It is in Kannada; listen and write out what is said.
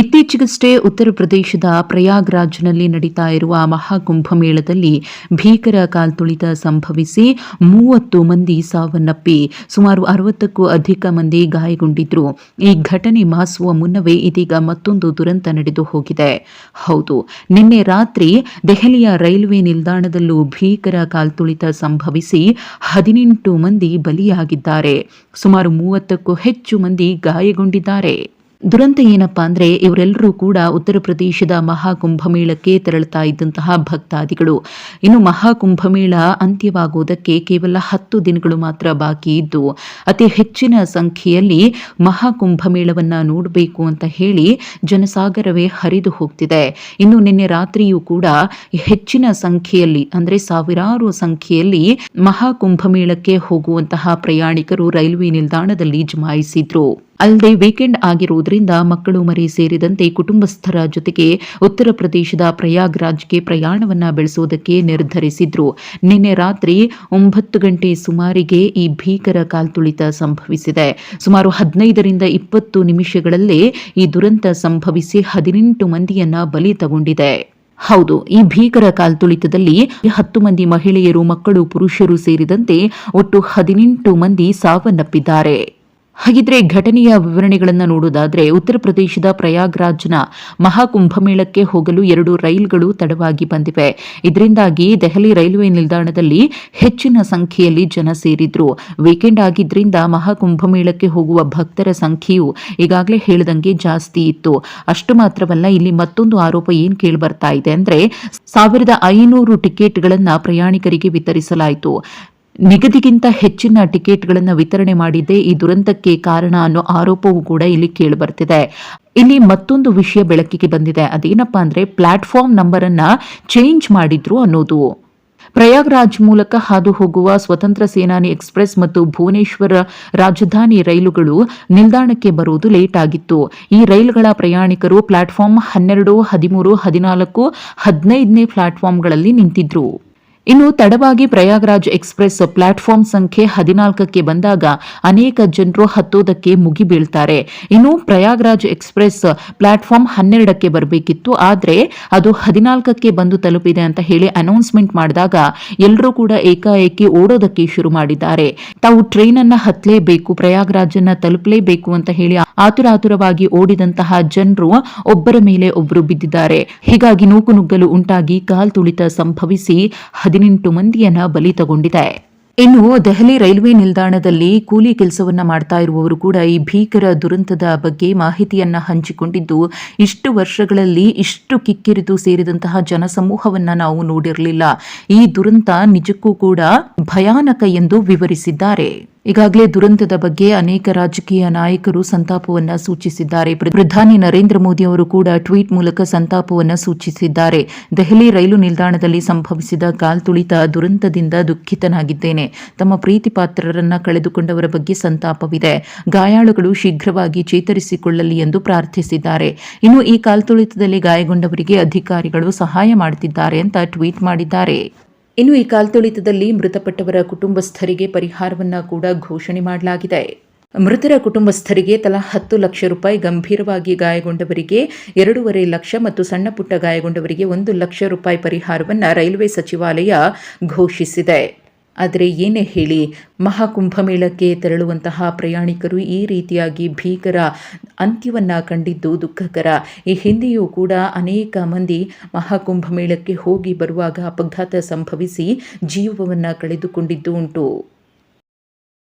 ಇತ್ತೀಚೆಗಷ್ಟೇ ಉತ್ತರ ಪ್ರದೇಶದ ಪ್ರಯಾಗ್ರಾಜ್ನಲ್ಲಿ ನಡೀತಾ ಇರುವ ಮಹಾಕುಂಭಮೇಳದಲ್ಲಿ ಭೀಕರ ಕಾಲ್ತುಳಿತ ಸಂಭವಿಸಿ ಮೂವತ್ತು ಮಂದಿ ಸಾವನ್ನಪ್ಪಿ ಸುಮಾರು ಅರವತ್ತಕ್ಕೂ ಅಧಿಕ ಮಂದಿ ಗಾಯಗೊಂಡಿದ್ರು. ಈ ಘಟನೆ ಮಾಸುವ ಮುನ್ನವೇ ಇದೀಗ ಮತ್ತೊಂದು ದುರಂತ ನಡೆದು ಹೋಗಿದೆ. ಹೌದು, ನಿನ್ನೆ ರಾತ್ರಿ ದೆಹಲಿಯ ರೈಲ್ವೆ ನಿಲ್ದಾಣದಲ್ಲೂ ಭೀಕರ ಕಾಲ್ತುಳಿತ ಸಂಭವಿಸಿ ಹದಿನೆಂಟು ಮಂದಿ ಬಲಿಯಾಗಿದ್ದಾರೆ. ಸುಮಾರು ಮೂವತ್ತಕ್ಕೂ ಹೆಚ್ಚು ಮಂದಿ ಗಾಯಗೊಂಡಿದ್ದಾರೆ. ದುರಂತ ಏನಪ್ಪಾ ಅಂದ್ರೆ ಇವರೆಲ್ಲರೂ ಕೂಡ ಉತ್ತರ ಪ್ರದೇಶದ ಮಹಾಕುಂಭಮೇಳಕ್ಕೆ ತೆರಳುತ್ತಾ ಇದ್ದಂತಹ ಭಕ್ತಾದಿಗಳು. ಇನ್ನು ಮಹಾಕುಂಭಮೇಳ ಅಂತ್ಯವಾಗುವುದಕ್ಕೆ ಕೇವಲ ಹತ್ತು ದಿನಗಳು ಮಾತ್ರ ಬಾಕಿ ಇದ್ದು, ಅತಿ ಹೆಚ್ಚಿನ ಸಂಖ್ಯೆಯಲ್ಲಿ ಮಹಾಕುಂಭಮೇಳವನ್ನ ನೋಡಬೇಕು ಅಂತ ಹೇಳಿ ಜನಸಾಗರವೇ ಹರಿದು ಹೋಗ್ತಿದೆ. ಇನ್ನು ನಿನ್ನೆ ರಾತ್ರಿಯೂ ಕೂಡ ಹೆಚ್ಚಿನ ಸಂಖ್ಯೆಯಲ್ಲಿ, ಅಂದ್ರೆ ಸಾವಿರಾರು ಸಂಖ್ಯೆಯಲ್ಲಿ ಮಹಾಕುಂಭಮೇಳಕ್ಕೆ ಹೋಗುವಂತಹ ಪ್ರಯಾಣಿಕರು ರೈಲ್ವೆ ನಿಲ್ದಾಣದಲ್ಲಿ ಜಮಾಯಿಸಿದ್ರು. ಅಲ್ಲದೆ ವೀಕೆಂಡ್ ಆಗಿರುವುದರಿಂದ ಮಕ್ಕಳು ಮರಿ ಸೇರಿದಂತೆ ಕುಟುಂಬಸ್ಥರ ಜೊತೆಗೆ ಉತ್ತರ ಪ್ರದೇಶದ ಪ್ರಯಾಗ್ರಾಜ್ಗೆ ಪ್ರಯಾಣವನ್ನ ಬೆಳೆಸುವುದಕ್ಕೆ ನಿರ್ಧರಿಸಿದ್ರು. ನಿನ್ನೆ ರಾತ್ರಿ ಒಂಬತ್ತು ಗಂಟೆ ಸುಮಾರಿಗೆ ಈ ಭೀಕರ ಕಾಲ್ತುಳಿತ ಸಂಭವಿಸಿದೆ. ಸುಮಾರು ಹದಿನೈದರಿಂದ ಇಪ್ಪತ್ತು ನಿಮಿಷಗಳಲ್ಲೇ ಈ ದುರಂತ ಸಂಭವಿಸಿ ಹದಿನೆಂಟು ಮಂದಿಯನ್ನ ಬಲಿ ತಗೊಂಡಿದೆ. ಹೌದು, ಈ ಭೀಕರ ಕಾಲ್ತುಳಿತದಲ್ಲಿ ಹತ್ತು ಮಂದಿ ಮಹಿಳೆಯರು, ಮಕ್ಕಳು, ಪುರುಷರು ಸೇರಿದಂತೆ ಒಟ್ಟು ಹದಿನೆಂಟು ಮಂದಿ ಸಾವನ್ನಪ್ಪಿದ್ದಾರೆ. ಹಾಗಿದ್ರೆ ಘಟನೆಯ ವಿವರಣೆಗಳನ್ನು ನೋಡೋದಾದ್ರೆ ಉತ್ತರ ಪ್ರದೇಶದ ಪ್ರಯಾಗ್ರಾಜ್ನ ಮಹಾಕುಂಭಮೇಳಕ್ಕೆ ಹೋಗಲು ಎರಡು ರೈಲುಗಳು ತಡವಾಗಿ ಬಂದಿವೆ. ಇದರಿಂದಾಗಿ ದೆಹಲಿ ರೈಲ್ವೆ ನಿಲ್ದಾಣದಲ್ಲಿ ಹೆಚ್ಚಿನ ಸಂಖ್ಯೆಯಲ್ಲಿ ಜನ ಸೇರಿದ್ರು. ವೀಕೆಂಡ್ ಆಗಿದ್ರಿಂದ ಮಹಾಕುಂಭಮೇಳಕ್ಕೆ ಹೋಗುವ ಭಕ್ತರ ಸಂಖ್ಯೆಯು ಈಗಾಗಲೇ ಹೇಳಿದಂಗೆ ಜಾಸ್ತಿ ಇತ್ತು. ಅಷ್ಟು ಮಾತ್ರವಲ್ಲ, ಇಲ್ಲಿ ಮತ್ತೊಂದು ಆರೋಪ ಏನು ಕೇಳಿ ಬರ್ತಾ ಇದೆ ಅಂದ್ರೆ ಸಾವಿರದ ಐನೂರು ಟಿಕೆಟ್ಗಳನ್ನು ಪ್ರಯಾಣಿಕರಿಗೆ ವಿತರಿಸಲಾಯಿತು. ನಿಗದಿಗಿಂತ ಹೆಚ್ಚಿನ ಟಿಕೆಟ್ಗಳನ್ನು ವಿತರಣೆ ಮಾಡಿದ್ದೇ ಈ ದುರಂತಕ್ಕೆ ಕಾರಣ ಅನ್ನೋ ಆರೋಪವೂ ಕೂಡ ಇಲ್ಲಿ ಕೇಳಿಬರ್ತಿದೆ. ಇಲ್ಲಿ ಮತ್ತೊಂದು ವಿಷಯ ಬೆಳಕಿಗೆ ಬಂದಿದೆ. ಅದೇನಪ್ಪಾ ಅಂದ್ರೆ ಪ್ಲಾಟ್ಫಾರ್ಮ್ ನಂಬರ್ ಅನ್ನ ಚೇಂಜ್ ಮಾಡಿದ್ರು ಅನ್ನೋದು. ಪ್ರಯಾಗ್ರಾಜ್ ಮೂಲಕ ಹಾದು ಹೋಗುವ ಸ್ವತಂತ್ರ ಸೇನಾನಿ ಎಕ್ಸ್ಪ್ರೆಸ್ ಮತ್ತು ಭುವನೇಶ್ವರ ರಾಜಧಾನಿ ರೈಲುಗಳು ನಿಲ್ದಾಣಕ್ಕೆ ಬರುವುದು ಲೇಟ್ ಆಗಿತ್ತು. ಈ ರೈಲುಗಳ ಪ್ರಯಾಣಿಕರು ಪ್ಲಾಟ್ಫಾರ್ಮ್ ಹನ್ನೆರಡು, ಹದಿಮೂರು, ಹದಿನಾಲ್ಕು, ಹದಿನೈದನೇ ಪ್ಲಾಟ್ಫಾರ್ಮ್ಗಳಲ್ಲಿ ನಿಂತಿದ್ರು. ಇನ್ನು ತಡವಾಗಿ ಪ್ರಯಾಗ್ರಾಜ್ ಎಕ್ಸ್ಪ್ರೆಸ್ ಪ್ಲಾಟ್ಫಾರ್ಮ್ ಸಂಖ್ಯೆ ಹದಿನಾಲ್ಕಕ್ಕೆ ಬಂದಾಗ ಅನೇಕ ಜನರು ಹತ್ತೋದಕ್ಕೆ ಮುಗಿಬೀಳ್ತಾರೆ ಇನ್ನು ಪ್ರಯಾಗ್ರಾಜ್ ಎಕ್ಸ್ಪ್ರೆಸ್ ಪ್ಲಾಟ್ಫಾರ್ಮ್ ಹನ್ನೆರಡಕ್ಕೆ ಬರಬೇಕಿತ್ತು. ಆದರೆ ಅದು ಹದಿನಾಲ್ಕಕ್ಕೆ ಬಂದು ತಲುಪಿದೆ ಅಂತ ಹೇಳಿ ಅನೌನ್ಸ್ಮೆಂಟ್ ಮಾಡಿದಾಗ ಎಲ್ಲರೂ ಕೂಡ ಏಕಾಏಕಿ ಓಡೋದಕ್ಕೆ ಶುರು ಮಾಡಿದ್ದಾರೆ. ತಾವು ಟ್ರೈನ್ ಅನ್ನ ಹತ್ತಲೇಬೇಕು ಪ್ರಯಾಗ್ರಾಜ್ ಅನ್ನ ತಲುಪಲೇಬೇಕು ಅಂತ ಹೇಳಿ ಆತುರಾತುರವಾಗಿ ಓಡಿದಂತಹ ಜನರು ಒಬ್ಬರ ಮೇಲೆ ಒಬ್ಬರು ಬಿದ್ದಿದ್ದಾರೆ. ಹೀಗಾಗಿ ನೂಕು ನುಗ್ಗಲು ಉಂಟಾಗಿ ಕಾಲ್ತುಳಿತ ಸಂಭವಿಸಿ ಹದಿನೆಂಟು ಮಂದಿಯನ್ನ ಬಲಿ ತಗೊಂಡಿದೆ. ಇನ್ನು ದೆಹಲಿ ರೈಲ್ವೆ ನಿಲ್ದಾಣದಲ್ಲಿ ಕೂಲಿ ಕೆಲಸವನ್ನ ಮಾಡ್ತಾ ಇರುವವರು ಕೂಡ ಈ ಭೀಕರ ದುರಂತದ ಬಗ್ಗೆ ಮಾಹಿತಿಯನ್ನ ಹಂಚಿಕೊಂಡಿದ್ದು, ಇಷ್ಟು ವರ್ಷಗಳಲ್ಲಿ ಇಷ್ಟು ಕಿಕ್ಕಿರಿದು ಸೇರಿದಂತಹ ಜನಸಮೂಹವನ್ನ ನಾವು ನೋಡಿರಲಿಲ್ಲ. ಈ ದುರಂತ ನಿಜಕ್ಕೂ ಕೂಡ ಭಯಾನಕ ಎಂದು ವಿವರಿಸಿದ್ದಾರೆ. ಈಗಾಗಲೇ ದುರಂತದ ಬಗ್ಗೆ ಅನೇಕ ರಾಜಕೀಯ ನಾಯಕರು ಸಂತಾಪವನ್ನ ಸೂಚಿಸಿದ್ದಾರೆ. ಪ್ರಧಾನಿ ನರೇಂದ್ರ ಮೋದಿ ಅವರು ಕೂಡ ಟ್ವೀಟ್ ಮೂಲಕ ಸಂತಾಪವನ್ನ ಸೂಚಿಸಿದ್ದಾರೆ. ದೆಹಲಿ ರೈಲು ನಿಲ್ದಾಣದಲ್ಲಿ ಸಂಭವಿಸಿದ ಕಾಲ್ತುಳಿತ ದುರಂತದಿಂದ ದುಃಖಿತನಾಗಿದ್ದೇನೆ. ತಮ್ಮ ಪ್ರೀತಿ ಪಾತ್ರರನ್ನ ಕಳೆದುಕೊಂಡವರ ಬಗ್ಗೆ ಸಂತಾಪವಿದೆ. ಗಾಯಾಳುಗಳು ಶೀಘ್ರವಾಗಿ ಚೇತರಿಸಿಕೊಳ್ಳಲಿ ಎಂದು ಪ್ರಾರ್ಥಿಸಿದ್ದಾರೆ. ಇನ್ನು ಈ ಕಾಲ್ತುಳಿತದಲ್ಲಿ ಗಾಯಗೊಂಡವರಿಗೆ ಅಧಿಕಾರಿಗಳು ಸಹಾಯ ಮಾಡುತ್ತಿದ್ದಾರೆ ಅಂತ ಟ್ವೀಟ್ ಮಾಡಿದ್ದಾರೆ. ಇನ್ನು ಈ ಕಾಲ್ತುಳಿತದಲ್ಲಿ ಮೃತಪಟ್ಟವರ ಕುಟುಂಬಸ್ಥರಿಗೆ ಪರಿಹಾರವನ್ನ ಕೂಡ ಘೋಷಣೆ ಮಾಡಲಾಗಿದೆ. ಮೃತರ ಕುಟುಂಬಸ್ಥರಿಗೆ ತಲಾ ಹತ್ತು ಲಕ್ಷ ರೂಪಾಯಿ ಗಂಭೀರವಾಗಿ ಗಾಯಗೊಂಡವರಿಗೆ ಎರಡೂವರೆ ಲಕ್ಷ ಮತ್ತು ಸಣ್ಣ ಪುಟ್ಟ ಗಾಯಗೊಂಡವರಿಗೆ ಒಂದು ಲಕ್ಷ ರೂಪಾಯಿ ಪರಿಹಾರವನ್ನು ರೈಲ್ವೆ ಸಚಿವಾಲಯ ಘೋಷಿಸಿದೆ. ಆದರೆ ಏನೇ ಹೇಳಿ, ಮಹಾಕುಂಭಮೇಳಕ್ಕೆ ತೆರಳುವಂತಹ ಪ್ರಯಾಣಿಕರು ಈ ರೀತಿಯಾಗಿ ಭೀಕರ ಅಂತ್ಯವನ್ನು ಕಂಡಿದ್ದು ದುಃಖಕರ. ಈ ಹಿಂದೆಯೂ ಕೂಡ ಅನೇಕ ಮಂದಿ ಮಹಾಕುಂಭಮೇಳಕ್ಕೆ ಹೋಗಿ ಬರುವಾಗ ಅಪಘಾತ ಸಂಭವಿಸಿ ಜೀವವನ್ನು ಕಳೆದುಕೊಂಡಿದ್ದು ಉಂಟು.